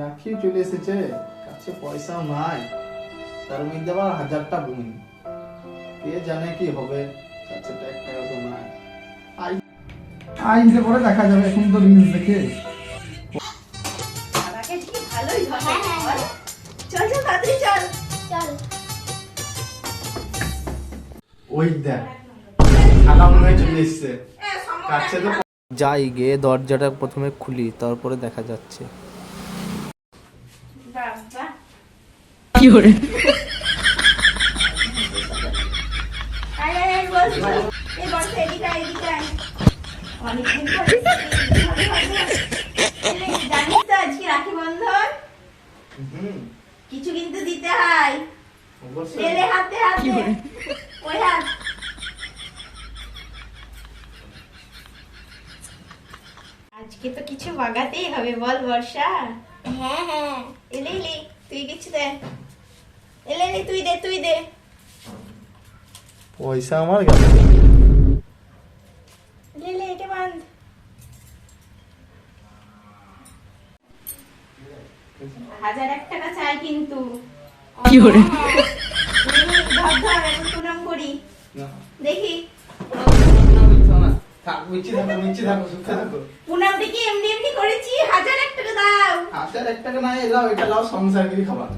রাখি চলে এসেছে। কাছে পয়সাও নাই। তার মধ্যে আবার হাজারটা বোন কে জানে কি হবে? কাছে তো এক টাকা তো নাই। আই আইনতে পরে দেখা যাবে এখন তো রিলস দেখে ভালোই হবে। চল চল তাড়াতাড়ি চল। চল। ওই দেখ। খালা মনে হয় চলে এসছে। কাছে তো যাই গিয়ে দরজাটা প্রথমে খুলি তারপরে দেখা যাচ্ছে। বাবা। আয় আয় আয় বস। বস। এই বস এদিকে আয়, এদিকে আয়। অনেকদিন পরে এসেছিস, ভালো ভালো। এই জানিস তো আজকে রাখি বন্ধন হুম কিছু কিন্তু দিতে হয় অবশ্যই লেলে হাতে হাতে ওই হাত আজকে তো কিছু বাগাতেই হবে বল বর্ষা? হ্যাঁ হ্যাঁ। এলে এলে তুই কিছু দে। এলে এলে তুই দে তুই দে। পয়সা আমার গেছে। এলে এলে এটা বান্ধ হাজার এক টাকা চাই কিন্তু। কি করে থাক মিচ্ছি থাকো মিচি থাকো সুখে থাকো। পুনাম কি এমনি এমনি করেছি হাজার এক টাকা দাও। হাজার এক টাকা নাই দাও এটা লাও সংসার গিরি খাবার